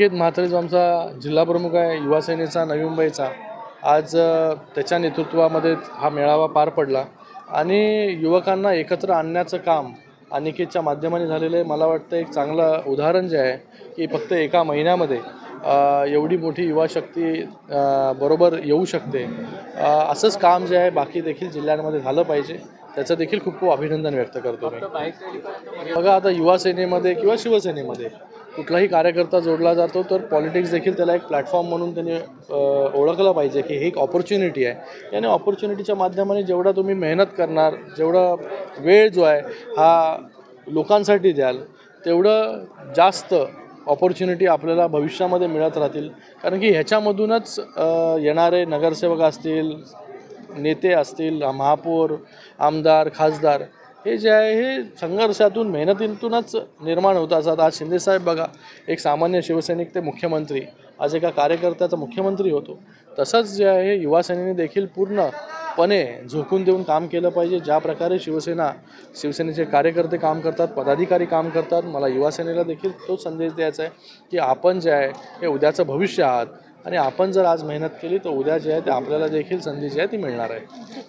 अनिकेत म्हात्रे जो आमचा जिल्हा प्रमुख आहे युवा सेनेचा नवी मुंबईचा. आज त्याच्या नेतृत्वामध्ये हा मेळावा पार पडला. आणि युवकांना एकत्र आणण्याचं काम अनिकेतच्या माध्यमाने झालेलं आहे. मला वाटतं एक चांगलं उदाहरण जे आहे की फक्त एका महिन्यामध्ये एवढी मोठी युवा शक्ती बरोबर येऊ शकते. असंच काम जे आहे बाकी देखील जिल्ह्यांमध्ये झालं पाहिजे. त्याचं देखील खूप खूप अभिनंदन व्यक्त करतो मी. बघा आता युवा सेनेमध्ये किंवा शिवसेनेमध्ये कुठलाही कार्यकर्ता जोडला जातो तर पॉलिटिक्स देखील त्याला एक प्लॅटफॉर्म म्हणून त्याने ओळखलं पाहिजे की ही एक ऑपॉर्च्युनिटी आहे. याने ऑपॉर्च्युनिटीच्या माध्यमाने जेवढा तुम्ही मेहनत करणार जेवढा वेळ जो आहे हा लोकांसाठी द्याल तेवढं जास्त ऑपॉर्च्युनिटी आपल्याला भविष्यामध्ये मिळत राहतील. कारण की ह्याच्यामधूनच येणारे नगरसेवक असतील नेते असतील महापौर आमदार खासदार हे जे आहे हे संघर्षातून मेहनतीतूनच निर्माण होत असतात आज शिंदेसाहेब बघा एक सामान्य शिवसैनिक ते मुख्यमंत्री आज एका कार्यकर्त्याचा मुख्यमंत्री होतो. तसंच जे आहे युवासेनेने देखील पूर्णपणे झोकून देऊन काम केलं पाहिजे. ज्या प्रकारे शिवसेना शिवसेनेचे कार्यकर्ते काम करतात पदाधिकारी काम करतात मला युवासेनेला देखील तोच संदेश द्यायचा आहे की आपण जे आहे हे उद्याचं भविष्य आहात. आणि आपण जर आज मेहनत केली तर उद्या जे आहे ते आपल्याला देखील संधी जी आहे ती मिळणार आहे.